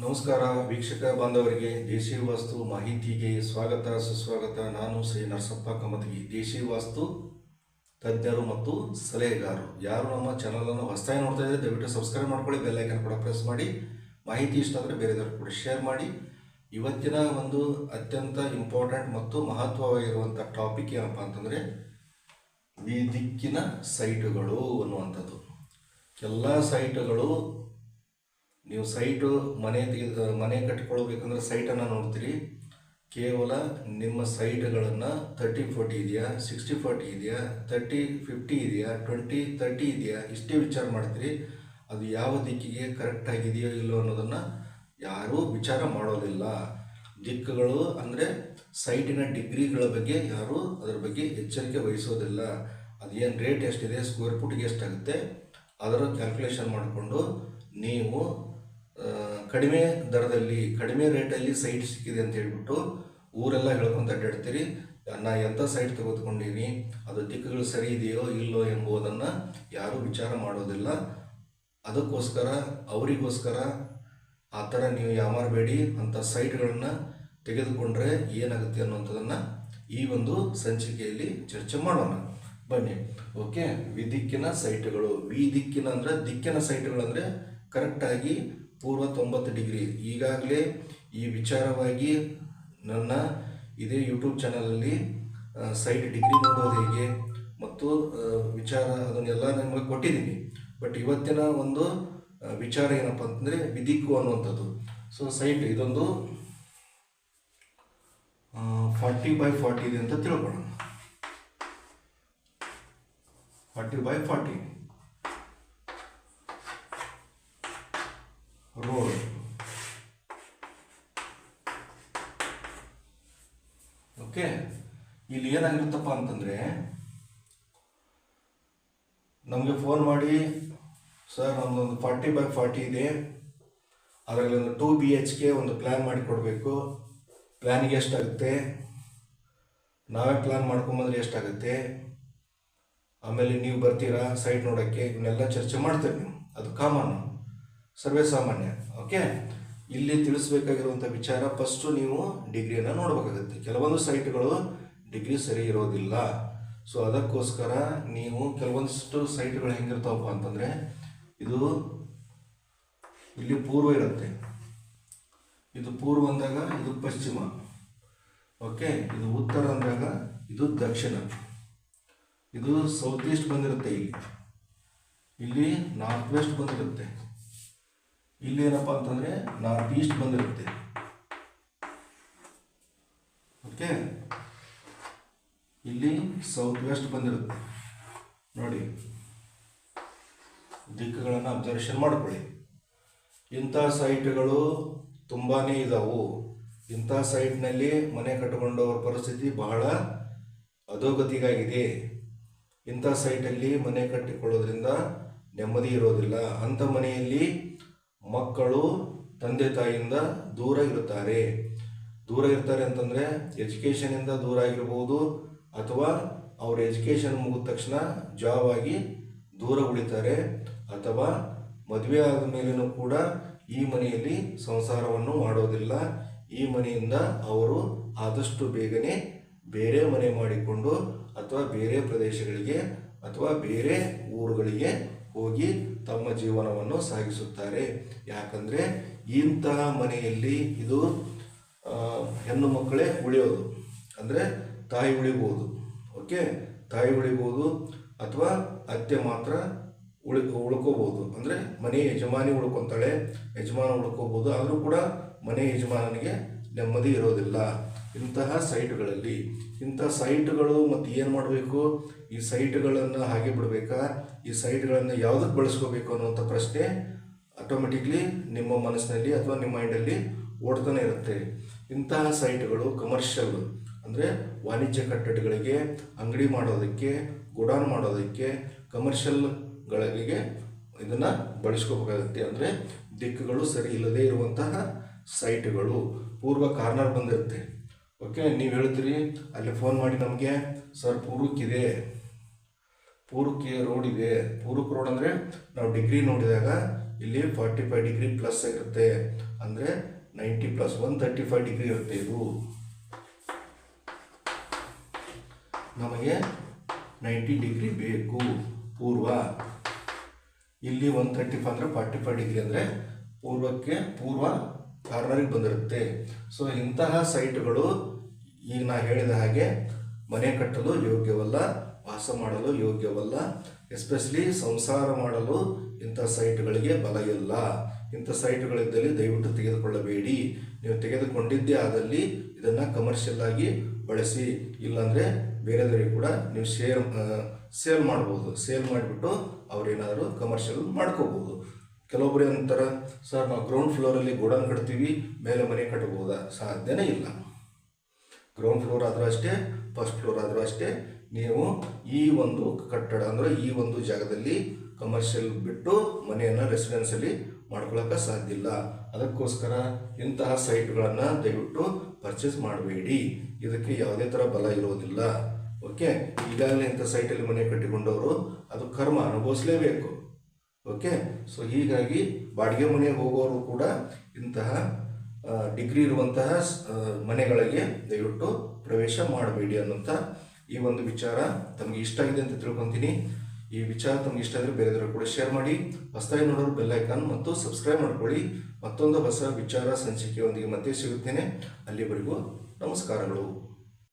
ನಮಸ್ಕಾರ ವೀಕ್ಷಕ ಬಾಂಧವರಿಗೆ ದೇಶಿ ವಾಸ್ತು ಮಾಹಿತಿಗೆ ಸ್ವಾಗತ, ಸುಸ್ವಾಗತ. ನಾನು ಶ್ರೀ ನರಸಪ್ಪ ಕಮತಗಿ. ದೇಶಿ ವಾಸ್ತು ತಜ್ಞರು ಮತ್ತು ಸಲಹೆಗಾರರು. ಯಾರು ನಮ್ಮ ಚಾನಲನ್ನು ಹೊಸದಾಗಿ ನೋಡ್ತಾ ಇದ್ದಾರೆ ದಯವಿಟ್ಟು ಸಬ್ಸ್ಕ್ರೈಬ್ ಮಾಡ್ಕೊಳ್ಳಿ ಬೆಲ್ ಐಕನ್ ಕೂಡ ಪ್ರೆಸ್ ಮಾಡಿ. ಮಾಹಿತಿ ಇಷ್ಟ ಆದರೆ ಬೇರೆದವ್ರಿಗೆ ಕೂಡ ಶೇರ್ ಮಾಡಿ. ಇವತ್ತಿನ ಒಂದು ಅತ್ಯಂತ ಇಂಪಾರ್ಟೆಂಟ್ ಮತ್ತು ಮಹತ್ವವಾಗಿರುವಂಥ ಟಾಪಿಕ್ ಏನಪ್ಪ ಅಂತಂದರೆ ಈ ದಿಕ್ಕಿನ ಸೈಟುಗಳು ಅನ್ನುವಂಥದ್ದು. ಎಲ್ಲ ಸೈಟುಗಳು ನೀವು ಸೈಟು ಮನೆ ತೆಗೆದು, ಮನೆ ಕಟ್ಟಿಕೊಳ್ಬೇಕಂದ್ರೆ ಸೈಟನ್ನು ನೋಡ್ತೀರಿ. ಕೇವಲ ನಿಮ್ಮ ಸೈಟ್ಗಳನ್ನು ತರ್ಟಿ ಫೋರ್ಟಿ ಇದೆಯಾ ಸಿಕ್ಸ್ಟಿ ಫೋರ್ಟಿ ಇದೆಯಾ ತರ್ಟಿ ಫಿಫ್ಟಿ ಇದೆಯಾ ಟ್ವೆಂಟಿ ತರ್ಟಿ ಇದೆಯಾ, ಇಷ್ಟೇ ವಿಚಾರ ಮಾಡ್ತೀರಿ. ಅದು ಯಾವ ದಿಕ್ಕಿಗೆ ಕರೆಕ್ಟ್ ಆಗಿದೆಯೋ ಇಲ್ಲೋ ಅನ್ನೋದನ್ನು ಯಾರೂ ವಿಚಾರ ಮಾಡೋದಿಲ್ಲ. ದಿಕ್ಕುಗಳು ಅಂದರೆ ಸೈಟಿನ ಡಿಗ್ರಿಗಳ ಬಗ್ಗೆ ಯಾರೂ ಅದರ ಬಗ್ಗೆ ಎಚ್ಚರಿಕೆ ವಹಿಸೋದಿಲ್ಲ. ಅದೇನು ರೇಟ್ ಎಷ್ಟಿದೆ ಸ್ಕ್ವೇರ್ ಫುಟ್ಗೆ ಎಷ್ಟಾಗುತ್ತೆ, ಅದರ ಕ್ಯಾಲ್ಕುಲೇಷನ್ ಮಾಡಿಕೊಂಡು ನೀವು ಕಡಿಮೆ ದರದಲ್ಲಿ, ಕಡಿಮೆ ರೇಟಲ್ಲಿ ಸೈಟ್ ಸಿಕ್ಕಿದೆ ಅಂತ ಹೇಳ್ಬಿಟ್ಟು ಊರೆಲ್ಲ ಹೇಳ್ಕೊಂತ ಅಡ್ಡಾಡ್ತೀರಿ ನಾ ಎಂಥ ಸೈಟ್ ತೆಗೆದುಕೊಂಡೀನಿ ಅದು ದಿಕ್ಕುಗಳು ಸರಿ ಇದೆಯೋ ಇಲ್ಲೋ ಎಂಬುದನ್ನು ಯಾರೂ ವಿಚಾರ ಮಾಡೋದಿಲ್ಲ. ಅದಕ್ಕೋಸ್ಕರ, ಅವರಿಗೋಸ್ಕರ ಆ ಥರ ನೀವು ಯಾಮಾರಬೇಡಿ. ಅಂಥ ಸೈಟ್ಗಳನ್ನು ತೆಗೆದುಕೊಂಡ್ರೆ ಏನಾಗುತ್ತೆ ಅನ್ನೋಂಥದ್ದನ್ನು ಈ ಒಂದು ಸಂಚಿಕೆಯಲ್ಲಿ ಚರ್ಚೆ ಮಾಡೋಣ. ಬನ್ನಿ. ಓಕೆ? ವಿದಿಕ್ಕಿನ ಸೈಟ್ಗಳು. ವಿ ದಿಕ್ಕಿನ ಅಂದರೆ ದಿಕ್ಕಿನ ಸೈಟ್ಗಳಂದರೆ ಕರೆಕ್ಟಾಗಿ ಪೂರ್ವ ತೊಂಬತ್ತು ಡಿಗ್ರಿ. ಈಗಾಗಲೇ ಈ ವಿಚಾರವಾಗಿ ನನ್ನ ಇದೇ ಯೂಟ್ಯೂಬ್ ಚಾನಲಲ್ಲಿ ಸೈಡ್ ಡಿಗ್ರಿ ನೋಡೋದು ಹೇಗೆ ಮತ್ತು ವಿಚಾರ ಅದನ್ನೆಲ್ಲ ನಿಮಗೆ ಕೊಟ್ಟಿದ್ದೀನಿ. ಬಟ್ ಇವತ್ತಿನ ಒಂದು ವಿಚಾರ ಏನಪ್ಪ ಅಂತಂದರೆ ವಿದಿಕ್ಕು ಅನ್ನುವಂಥದ್ದು. ಸೊ ಸೈಟ್ ಇದೊಂದು ಫಾರ್ಟಿ ಬೈ ಫಾರ್ಟಿ ಇದೆ ಅಂತ ತಿಳ್ಕೊಳ್ಳೋಣ. Forty by forty road okay ಇಲ್ಲಿ ಏನಾಗಿರುತ್ತಪ್ಪ ಅಂತಂದರೆ, ನಮಗೆ ಫೋನ್ ಮಾಡಿ ಸರ್ ನಮ್ಮದೊಂದು ಫಾರ್ಟಿ ಬೈ ಫಾರ್ಟಿ ಇದೆ. ಅದರಲ್ಲಿ ಒಂದು ಟೂ ಬಿ ಎಚ್ ಕೆ ಒಂದು ಪ್ಲ್ಯಾನ್ ಮಾಡಿ ಕೊಡಬೇಕು. ಪ್ಲ್ಯಾನಿಗೆ ಎಷ್ಟಾಗುತ್ತೆ? ನಾವೇ ಪ್ಲ್ಯಾನ್ ಮಾಡ್ಕೊಂಬಂದ್ರೆ ಎಷ್ಟಾಗುತ್ತೆ? ಆಮೇಲೆ ನೀವು ಬರ್ತೀರಾ? ಸೈಟ್ ನೋಡೋಕ್ಕೆ, ಇವನ್ನೆಲ್ಲ ಚರ್ಚೆ ಮಾಡ್ತೇವೆ ಅದು ಕಾಮನ್ ಸರ್ವೇ ಸಾಮಾನ್ಯ ಓಕೆ ಇಲ್ಲಿ ತಿಳಿಸ್ಬೇಕಾಗಿರುವಂಥ ವಿಚಾರ ಫಸ್ಟು ನೀವು ಡಿಗ್ರಿಯನ್ನು ನೋಡಬೇಕಾಗುತ್ತೆ. ಕೆಲವೊಂದು ಸೈಟ್ಗಳು ಡಿಗ್ರಿ ಸರಿ ಇರೋದಿಲ್ಲ. ಸೊ ಅದಕ್ಕೋಸ್ಕರ ನೀವು ಕೆಲವೊಂದಿಷ್ಟು ಸೈಟ್ಗಳು ಹೆಂಗಿರ್ತಾವಪ್ಪ ಅಂತಂದರೆ, ಇದು ಇಲ್ಲಿ ಪೂರ್ವ ಇರುತ್ತೆ. ಇದು ಪೂರ್ವ ಅಂದಾಗ ಇದು ಪಶ್ಚಿಮ ಓಕೆ ಇದು ಉತ್ತರ ಅಂದಾಗ ಇದು ದಕ್ಷಿಣ. ಇದು ಸೌತ್ ಈಸ್ಟ್ ಬಂದಿರುತ್ತೆ ಇಲ್ಲಿ. ಇಲ್ಲಿ ನಾರ್ತ್ ವೆಸ್ಟ್ ಬಂದಿರುತ್ತೆ. ಇಲ್ಲಿ ಏನಪ್ಪ ಅಂತಂದರೆ ನಾರ್ತ್ ಈಸ್ಟ್ ಬಂದಿರುತ್ತೆ. ಓಕೆ ಇಲ್ಲಿ ಸೌತ್ ವೆಸ್ಟ್ ಬಂದಿರುತ್ತೆ. ನೋಡಿ. ದಿಕ್ಕುಗಳನ್ನು ಅಬ್ಸರ್ವೇಷನ್ ಮಾಡ್ಕೊಳ್ಳಿ. ಇಂಥ ಸೈಟ್ಗಳು ತುಂಬಾ ಇದಾವು. ಇಂಥ ಸೈಟ್ನಲ್ಲಿ ಮನೆ ಕಟ್ಟಿಕೊಂಡವರ ಪರಿಸ್ಥಿತಿ ಬಹಳ ಅಧೋಗತಿಗಾಗಿದೆ ಇಂಥ ಸೈಟಲ್ಲಿ ಮನೆ ಕಟ್ಟಿಕೊಳ್ಳೋದ್ರಿಂದ ನೆಮ್ಮದಿ ಇರೋದಿಲ್ಲ. ಅಂಥ ಮನೆಯಲ್ಲಿ ಮಕ್ಕಳು ತಂದೆ ತಾಯಿಯಿಂದ ದೂರ ಇರುತ್ತಾರೆ. ದೂರ ಇರ್ತಾರೆ ಅಂತಂದರೆ ಎಜುಕೇಷನಿಂದ ದೂರ ಆಗಿರ್ಬೋದು ಅಥವಾ ಅವ್ರ ಎಜುಕೇಷನ್ ಮುಗಿದ ತಕ್ಷಣ ಜಾಬ್ ಆಗಿ ದೂರ ಉಳಿತಾರೆ ಅಥವಾ ಮದುವೆ ಆದ ಮೇಲೂ ಕೂಡ ಈ ಮನೆಯಲ್ಲಿ ಸಂಸಾರವನ್ನು ಮಾಡೋದಿಲ್ಲ. ಈ ಮನೆಯಿಂದ ಅವರು ಆದಷ್ಟು ಬೇಗನೆ ಬೇರೆ ಮನೆ ಮಾಡಿಕೊಂಡು ಅಥವಾ ಬೇರೆ ಪ್ರದೇಶಗಳಿಗೆ ಅಥವಾ ಬೇರೆ ಊರುಗಳಿಗೆ ಹೋಗಿ ತಮ್ಮ ಜೀವನವನ್ನು ಸಾಗಿಸುತ್ತಾರೆ. ಯಾಕಂದರೆ ಇಂತಹ ಮನೆಯಲ್ಲಿ ಇದು ಹೆಣ್ಣು ಮಕ್ಕಳೇ ಉಳಿಯೋದು. ಅಂದರೆ ತಾಯಿ ಉಳಿಬೋದು. ಓಕೆ? ತಾಯಿ ಉಳಿಬೋದು ಅಥವಾ ಅತ್ತೆ ಮಾತ್ರ ಉಳಿ, ಉಳ್ಕೋಬೋದು. ಅಂದರೆ ಮನೆ ಯಜಮಾನಿ ಉಳ್ಕೊತಾಳೆ, ಯಜಮಾನ ಉಳ್ಕೋಬೋದು. ಆದರೂ ಕೂಡ ಮನೆ ಯಜಮಾನನಿಗೆ ನೆಮ್ಮದಿ ಇರೋದಿಲ್ಲ. ಇಂತಹ ಸೈಟ್ಗಳಲ್ಲಿ, ಇಂಥ ಸೈಟ್ಗಳು ಮತ್ತು ಏನು ಮಾಡಬೇಕು? ಈ ಸೈಟ್ಗಳನ್ನು ಹಾಗೆ ಬಿಡಬೇಕಾ? ಈ ಸೈಟ್ಗಳನ್ನು ಯಾವುದಕ್ಕೆ ಬಳಸ್ಕೋಬೇಕು ಅನ್ನುವಂಥ ಪ್ರಶ್ನೆ ಆಟೋಮೆಟಿಕ್ಲಿ ನಿಮ್ಮ ಮನಸ್ಸಿನಲ್ಲಿ ಅಥವಾ ನಿಮ್ಮ ಮೈಂಡಲ್ಲಿ ಓಡ್ತಾನೆ ಇರುತ್ತೆ. ಇಂತಹ ಸೈಟ್ಗಳು ಕಮರ್ಷಿಯಲ್ ಅಂದರೆ ವಾಣಿಜ್ಯ ಕಟ್ಟಡಗಳಿಗೆ, ಅಂಗಡಿ ಮಾಡೋದಕ್ಕೆ, ಗುಡಾನ್ ಮಾಡೋದಕ್ಕೆ ಕಮರ್ಷಿಯಲ್ಗಳಿಗೆ ಇದನ್ನು ಬಳಸ್ಕೋಬೇಕಾಗುತ್ತೆ. ಅಂದರೆ ದಿಕ್ಕುಗಳು ಸರಿ ಇಲ್ಲದೇ ಇರುವಂತಹ ಸೈಟ್ಗಳು ಪೂರ್ವ ಕಾರ್ನರ್ ಬಂದಿರುತ್ತೆ. ಓಕೆ ನೀವು ಹೇಳ್ತೀರಿ ಅಲ್ಲಿ ಫೋನ್ ಮಾಡಿ ನಮಗೆ ಸರ್ ಪೂರ್ವಕ್ಕಿದೆ ಪೂರ್ವಕ್ಕೆ ರೋಡ್ ಇದೆ. ಪೂರ್ವಕ್ ರೋಡ್ ಅಂದರೆ ನಾವು ಡಿಗ್ರಿ ನೋಡಿದಾಗ ಇಲ್ಲಿ ಫಾರ್ಟಿ ಫೈವ್ ಡಿಗ್ರಿ ಪ್ಲಸ್ ಆಗಿರುತ್ತೆ ಅಂದರೆ ninety plus one thirty five degree ಇರುತ್ತೆ ಇದು. ನಮಗೆ ನೈಂಟಿ ಡಿಗ್ರಿ ಬೇಕು, ಪೂರ್ವ. ಇಲ್ಲಿ ಒನ್ ತರ್ಟಿ ಫೈವ್ ಅಂದರೆ ಫಾರ್ಟಿ ಫೈವ್ ಡಿಗ್ರಿ ಅಂದರೆ ಪೂರ್ವಕ್ಕೆ ಪೂರ್ವ ಕಾರ್ನರಿಗೆ ಬಂದಿರುತ್ತೆ. ಸೊ ಇಂತಹ ಸೈಟ್ಗಳು ಈಗ ನಾ ಹೇಳಿದ ಹಾಗೆ ಮನೆ ಕಟ್ಟಲು ಯೋಗ್ಯವಲ್ಲ, ವಾಸ ಮಾಡಲು ಯೋಗ್ಯವಲ್ಲ ಎಸ್ಪೆಷಲಿ ಸಂಸಾರ ಮಾಡಲು ಇಂಥ ಸೈಟ್ಗಳಿಗೆ ಬಲ ಇಲ್ಲ. ಇಂಥ ಸೈಟ್ಗಳಿದ್ದಲ್ಲಿ ದಯವಿಟ್ಟು ತೆಗೆದುಕೊಳ್ಳಬೇಡಿ. ನೀವು ತೆಗೆದುಕೊಂಡಿದ್ದೇ ಆದಲ್ಲಿ ಇದನ್ನು ಕಮರ್ಷಿಯಲ್ ಆಗಿ ಬಳಸಿ, ಇಲ್ಲಾಂದರೆ ಬೇರೆದವರಿಗೆ ಕೂಡ ನೀವು ಶೇರ್ ಸೇಲ್ ಮಾಡ್ಬೋದು. ಸೇಲ್ ಮಾಡಿಬಿಟ್ಟು ಅವರೇನಾದರೂ ಕಮರ್ಷಿಯಲ್ ಮಾಡ್ಕೋಬೋದು. ಕೆಲವೊಬ್ಬರು ಅಂತಾರೆ ಸರ್, ನಾವು ಗ್ರೌಂಡ್ ಫ್ಲೋರಲ್ಲಿ ಗೋಡನ್ ಕಟ್ತೀವಿ, ಮೇಲೆ ಮನೆ ಕಟ್ಟಬಹುದಾ ಸಾಧ್ಯನೇ ಇಲ್ಲ. ಗ್ರೌಂಡ್ ಫ್ಲೋರ್ ಆದರೂ ಅಷ್ಟೇ ಫಸ್ಟ್ ಫ್ಲೋರ್ ಆದರೂ ಅಷ್ಟೇ, ನೀವು ಈ ಒಂದು ಕಟ್ಟಡ ಅಂದರೆ ಈ ಒಂದು ಜಾಗದಲ್ಲಿ ಕಮರ್ಷಿಯಲ್ ಬಿಟ್ಟು ಮನೆಯನ್ನು ರೆಸಿಡೆನ್ಸಲ್ಲಿ ಮಾಡ್ಕೊಳ್ಳೋಕೆ ಸಾಧ್ಯ ಇಲ್ಲ. ಅದಕ್ಕೋಸ್ಕರ ಇಂತಹ ಸೈಟ್ಗಳನ್ನು ದಯವಿಟ್ಟು ಪರ್ಚೇಸ್ ಮಾಡಬೇಡಿ. ಇದಕ್ಕೆ ಯಾವುದೇ ಥರ ಬಲ ಇರೋದಿಲ್ಲ. ಓಕೆ ಈಗಾಗಲೇ ಇಂಥ ಸೈಟಲ್ಲಿ ಮನೆ ಕಟ್ಟಿಕೊಂಡವರು ಅದು ಕರ್ಮ ಅನುಭವಿಸಲೇಬೇಕು. ಓಕೆ ಸೊ ಹೀಗಾಗಿ ಬಾಡಿಗೆ ಮನೆಗೆ ಹೋಗೋರು ಕೂಡ ಇಂತಹ ಡಿಗ್ರಿ ಇರುವಂತಹ ಮನೆಗಳಿಗೆ ದಯವಿಟ್ಟು ಪ್ರವೇಶ ಮಾಡಬೇಡಿ ಅನ್ನುವಂಥ ಈ ಒಂದು ವಿಚಾರ ತಮಗೆ ಇಷ್ಟ ಆಗಿದೆ ಅಂತ ತಿಳ್ಕೊತೀನಿ. ಈ ವಿಚಾರ ತಮಗೆ ಇಷ್ಟ ಆದರೆ ಬೇರೆದವರು ಕೂಡ ಶೇರ್ ಮಾಡಿ. ಹೊಸದಾಗಿ ನೋಡೋರು ಬೆಲ್ ಐಕಾನ್ ಮತ್ತು ಸಬ್ಸ್ಕ್ರೈಬ್ ಮಾಡ್ಕೊಳ್ಳಿ. ಮತ್ತೊಂದು ಹೊಸ ವಿಚಾರ ಸಂಚಿಕೆಯೊಂದಿಗೆ ಮತ್ತೆ ಸಿಗುತ್ತೇನೆ. ಅಲ್ಲಿವರೆಗೂ ನಮಸ್ಕಾರಗಳು.